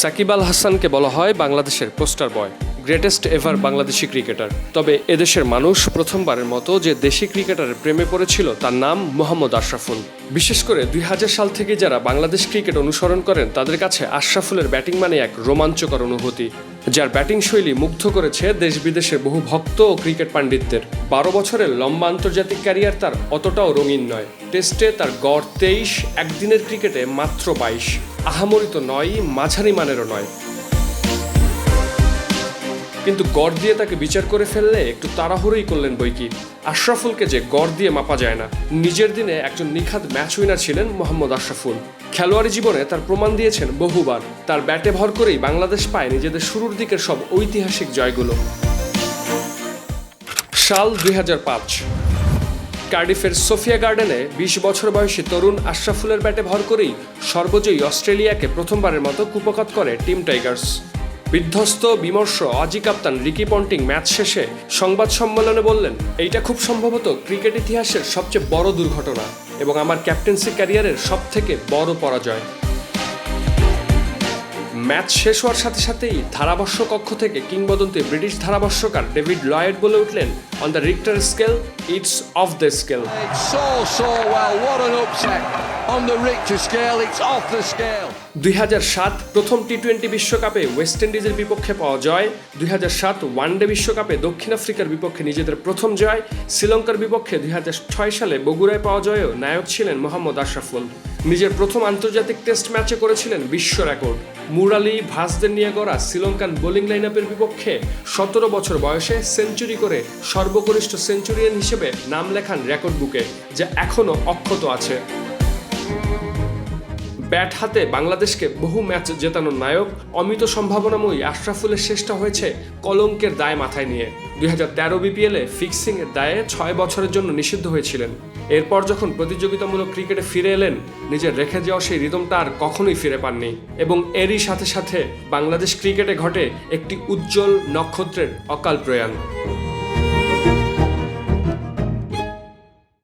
সাকিব আল হাসানকে বলা হয় বাংলাদেশের poster boy greatest ever Bangladeshi cricketer তবে এদেশের মানুষ প্রথমবারের মতো যে দেশি ক্রিকেটারের প্রেমে পড়েছিল তার নাম মোহাম্মদ আশরাফুল। বিশেষ করে দুই হাজার সাল থেকে যারা বাংলাদেশ ক্রিকেট অনুসরণ করেন, তাদের কাছে আশরাফুলের ব্যাটিং মানে এক রোমাঞ্চকর অনুভূতি। যার ব্যাটিং শৈলী মুগ্ধ করেছে দেশ বিদেশের বহু ভক্ত ও ক্রিকেট পাণ্ডিত্যের বারো বছরের লম্বা আন্তর্জাতিক ক্যারিয়ার তার অতটাও রঙিন নয়। টেস্টে তার গড় তেইশ, একদিনের ক্রিকেটে মাত্র বাইশ। আহামরিত নয় মাঝারি মানেরও নয়। কিন্তু গড় দিয়ে তাকে বিচার করে ফেললে একটু তাড়াহুড়োই করলেন বইকি আশরাফুলকে যে গড় দিয়ে মাপা যায় না। নিজের দিনে একজন নিখাত ম্যাচ উইনার ছিলেন মোহাম্মদ আশরাফুল। খেলোয়াড়ি জীবনে তার প্রমাণ দিয়েছেন বহুবার। তার ব্যাটে ভর করেই বাংলাদেশ পায় নিজেদের শুরুর দিকের সব ঐতিহাসিক জয়গুলো। সাল দুই হাজার পাঁচ। কার্ডিফের সোফিয়া গার্ডেনে বিশ বছর বয়সী তরুণ আশরাফুলের ব্যাটে ভর করেই সর্বজয়ী অস্ট্রেলিয়াকে প্রথমবারের মতো কুপকাত করে টিম টাইগার্স। বিধ্বস্ত বিমর্ষ অজি কাপ্তান রিকি পন্টিং ম্যাচ শেষে সংবাদ সম্মেলনে বললেন, এইটা খুব সম্ভবত ক্রিকেট ইতিহাসের সবচেয়ে বড় দুর্ঘটনা এবং আমার ক্যাপ্টেন্সি ক্যারিয়ারের সব থেকে বড় পরাজয়। ম্যাচ শেষ হওয়ার সাথে সাথেই ধারাভাষ্য কক্ষ থেকে কিংবদন্তি ব্রিটিশ ধারাভাষ্যকার ডেভিড লয়েড বলে উঠলেন on the Richter scale it's off the scale On the Richter scale, it's off the scale. দুই হাজার সাত প্রথম টি টোয়েন্টি বিশ্বকাপে ওয়েস্ট ইন্ডিজের বিপক্ষে পাওয়া জয়। দুই ওয়ানডে বিশ্বকাপে দক্ষিণ আফ্রিকার বিপক্ষে নিজেদের প্রথম জয়। শ্রীলঙ্কার বিপক্ষে দুই হাজার ছয় সালে বগুড়ায় পাওয়া জয়েও নায়ক ছিলেন মোহাম্মদ আশরাফুল। নিজের প্রথম আন্তর্জাতিক টেস্ট ম্যাচে করেছিলেন বিশ্ব রেকর্ড। মুরালি ভাসদের নিয়ে গড়া শ্রীলঙ্কান বোলিং লাইন আপের বিপক্ষে সতেরো বছর বয়সে সেঞ্চুরি করে সর্বকনিষ্ঠ সেঞ্চুরিয়ান হিসেবে নাম লেখান রেকর্ড বুকে যা এখনও অক্ষত আছে। ব্যাট হাতে বাংলাদেশকে বহু ম্যাচ জেতানোর নায়ক, অমিত সম্ভাবনাময়ী আশরাফুলের শেষটা হয়েছে কলঙ্কের দায় মাথায় নিয়ে। দুই হাজার তেরো বিপিএলে ফিক্সিং এর দায়ে ছয় বছরের জন্য নিষিদ্ধ হয়েছিলেন। এরপর যখন প্রতিযোগিতামূলক ক্রিকেটে ফিরে এলেন, নিজের রেখে যাওয়া সেই রিদমটা আর কখনোই ফিরে পাননি এবং এরই সাথে সাথে বাংলাদেশ ক্রিকেটে ঘটে একটি উজ্জ্বল নক্ষত্রের অকাল প্রয়াণ।